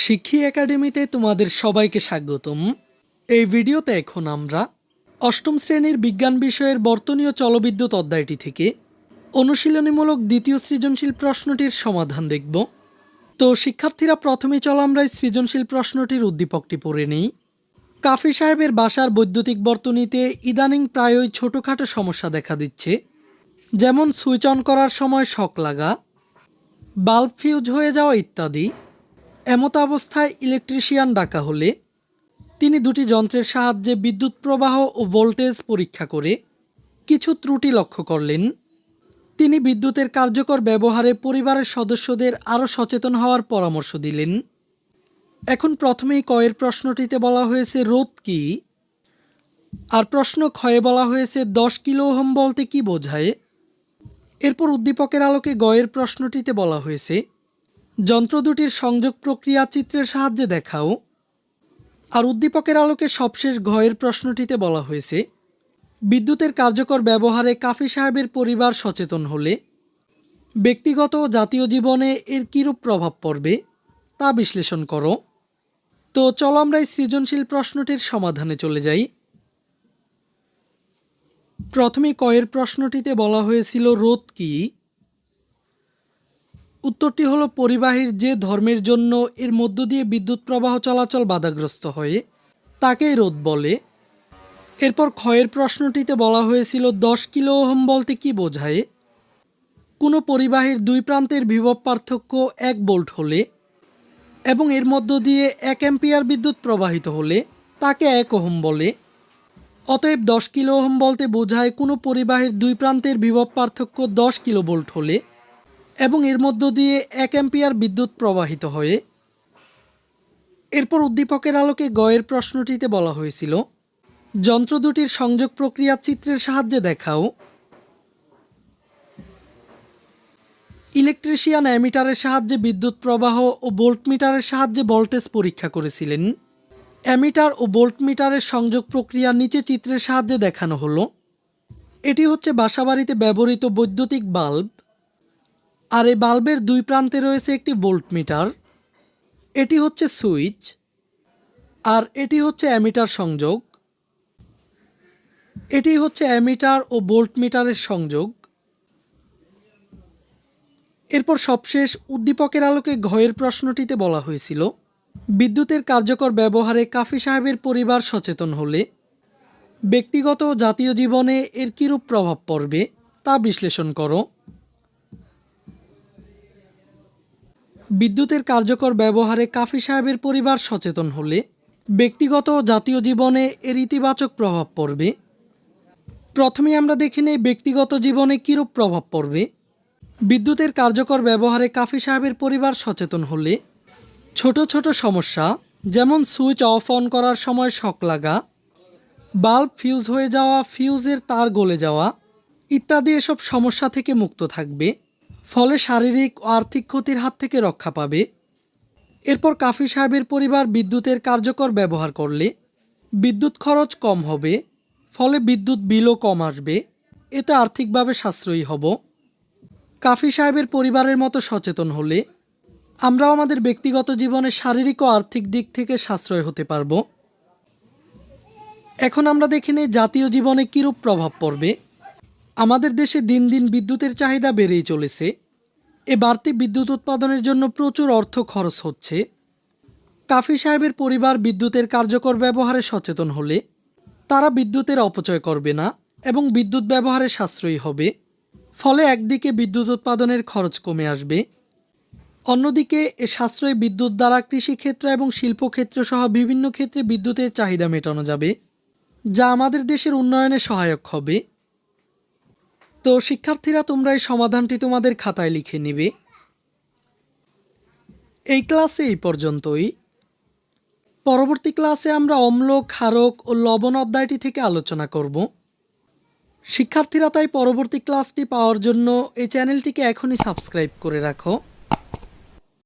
শিক্ষী একাডেমিতে তোমাদের সবাইকে স্বাগতম। এই ভিডিওতে এখন আমরা অষ্টম শ্রেণির বিজ্ঞান বিষয়ের বর্তনীয় চলবিদ্যুৎ অধ্যায়টি থেকে অনুশীলনীমূলক দ্বিতীয় সৃজনশীল প্রশ্নটির সমাধান দেখব। তো শিক্ষার্থীরা প্রথমে চল আমরা এই সৃজনশীল প্রশ্নটির উদ্দীপকটি পড়ে নিই। কাফি সাহেবের বাসার বৈদ্যুতিক বর্তনীতে ইদানিং প্রায়ই ছোটোখাটো সমস্যা দেখা দিচ্ছে। যেমন সুইচ অন করার সময় শক লাগা, বাল্ব ফিউজ হয়ে যাওয়া ইত্যাদি। এমত অবস্থায় ইলেকট্রিশিয়ান ডাকা হলে তিনি দুটি যন্ত্রের সাহায্যে বিদ্যুৎ প্রবাহ ও ভোল্টেজ পরীক্ষা করে কিছু ত্রুটি লক্ষ্য করলেন। তিনি বিদ্যুতের কার্যকর ব্যবহারে পরিবারের সদস্যদের আরও সচেতন হওয়ার পরামর্শ দিলেন। এখন প্রথমেই কয়ের প্রশ্নটিতে বলা হয়েছে, রোধ কি? আর প্রশ্ন ক্ষয়ে বলা হয়েছে, দশ কিলো ওহম বলতে কি বোঝায়? এরপর উদ্দীপকের আলোকে গয়ের প্রশ্নটিতে বলা হয়েছে যন্ত্র দুটির সংযোগ প্রক্রিয়া চিত্রের সাহায্যে দেখাও। আর উদ্দীপকের আলোকে সবশেষ ঘয়ের প্রশ্নটিতে বলা হয়েছে, বিদ্যুতের কার্যকর ব্যবহারে কাফি সাহেবের পরিবার সচেতন হলে ব্যক্তিগত ও জাতীয় জীবনে এর কীরূপ প্রভাব পড়বে তা বিশ্লেষণ করো। তো চলো আমরা এই সৃজনশীল প্রশ্নটির সমাধানে চলে যাই। প্রথমে কয়ের প্রশ্নটিতে বলা হয়েছিল রোধ কি? উত্তরটি হলো পরিবাহীর যে ধর্মের জন্য এর মধ্য দিয়ে বিদ্যুৎ প্রবাহ চলাচল বাধাগ্রস্ত হয়ে, তাকেই রোধ বলে। এরপর ক্ষয়ের প্রশ্নটিতে বলা হয়েছিল, দশ কিলো ওহম বলতে কি বোঝায়? কোনো পরিবাহীর দুই প্রান্তের বিভব পার্থক্য এক বোল্ট হলে এবং এর মধ্য দিয়ে এক অ্যাম্পিয়ার বিদ্যুৎ প্রবাহিত হলে তাকে এক ওহম বলে। অতএব দশ কিলো ওহম বলতে বোঝায় কোনো পরিবাহীর দুই প্রান্তের বিভব পার্থক্য দশ কিলো বোল্ট হলে এবং এর মধ্য দিয়ে এক অ্যাম্পিয়ার বিদ্যুৎ প্রবাহিত হয়ে, এরপর উদ্দীপকের আলোকে গয়ের প্রশ্নটিতে বলা হয়েছিল, যন্ত্র দুটির সংযোগ প্রক্রিয়া চিত্রের সাহায্যে দেখাও। ইলেকট্রিশিয়ান অ্যামিটারের সাহায্যে বিদ্যুৎ প্রবাহ ও ভোল্টমিটারের সাহায্যে ভোল্টেজ পরীক্ষা করেছিলেন। অ্যামিটার ও ভোল্টমিটারের সংযোগ প্রক্রিয়া নিচে চিত্রের সাহায্যে দেখানো হলো। এটি হচ্ছে বাসাবাড়িতে ব্যবহৃত বৈদ্যুতিক বাল্ব। আর এই বাল্বের দুই প্রান্তে রয়েছে একটি ভোল্টমিটার, এটি হচ্ছে সুইচ, আর এটি হচ্ছে অ্যামিটার সংযোগ। এটি হচ্ছে অ্যামিটার ও ভোল্টমিটারের সংযোগ। এরপর সবশেষ উদ্দীপকের আলোকে ঘয়ের প্রশ্নটিতে বলা হয়েছিল, বিদ্যুতের কার্যকর ব্যবহারে কাফি সাহেবের পরিবার সচেতন হলে ব্যক্তিগত জাতীয় জীবনে এর কীরূপ প্রভাব পড়বে তা বিশ্লেষণ করো। বিদ্যুতের কার্যকর ব্যবহারে কাফি সাহেবের পরিবার সচেতন হলে ব্যক্তিগত ও জাতীয় জীবনে এর ইতিবাচক প্রভাব পড়বে। প্রথমে আমরা দেখে নেই ব্যক্তিগত জীবনে কীরূপ প্রভাব পড়বে। বিদ্যুতের কার্যকর ব্যবহারে কাফি সাহেবের পরিবার সচেতন হলে ছোট ছোট সমস্যা, যেমন সুইচ অফ অন করার সময় শক লাগা, বাল্ব ফিউজ হয়ে যাওয়া, ফিউজের তার গলে যাওয়া ইত্যাদি এসব সমস্যা থেকে মুক্ত থাকবে। ফলে শারীরিক ও আর্থিক ক্ষতির হাত থেকে রক্ষা পাবে। এরপর কাফি সাহেবের পরিবার বিদ্যুতের কার্যকর ব্যবহার করলে বিদ্যুৎ খরচ কম হবে, ফলে বিদ্যুৎ বিলও কম আসবে। এতে আর্থিকভাবে সাশ্রয়ী হব। কাফি সাহেবের পরিবারের মতো সচেতন হলে আমরাও আমাদের ব্যক্তিগত জীবনে শারীরিক ও আর্থিক দিক থেকে সাশ্রয় হতে পারব। এখন আমরা দেখে জাতীয় জীবনে কীরূপ প্রভাব পড়বে। আমাদের দেশে দিন দিন বিদ্যুতের চাহিদা বেড়েই চলেছে। এ বাড়তি বিদ্যুৎ উৎপাদনের জন্য প্রচুর অর্থ খরচ হচ্ছে। কাফি সাহেবের পরিবার বিদ্যুতের কার্যকর ব্যবহারে সচেতন হলে তারা বিদ্যুতের অপচয় করবে না এবং বিদ্যুৎ ব্যবহারে সাশ্রয়ী হবে। ফলে একদিকে বিদ্যুৎ উৎপাদনের খরচ কমে আসবে, অন্যদিকে এ সাশ্রয়ী বিদ্যুৎ দ্বারা কৃষিক্ষেত্র এবং শিল্পক্ষেত্র সহ বিভিন্ন ক্ষেত্রে বিদ্যুতের চাহিদা মেটানো যাবে, যা আমাদের দেশের উন্নয়নে সহায়ক হবে। তো শিক্ষার্থীরা, তোমরা এই সমাধানটি তোমাদের খাতায় লিখে নিবে। এই ক্লাসে এই পর্যন্তই। পরবর্তী ক্লাসে আমরা অম্ল ক্ষারক ও লবণ অধ্যায়টি থেকে আলোচনা করব। শিক্ষার্থীরা, তাই পরবর্তী ক্লাসটি পাওয়ার জন্য এই চ্যানেলটিকে এখনই সাবস্ক্রাইব করে রাখো।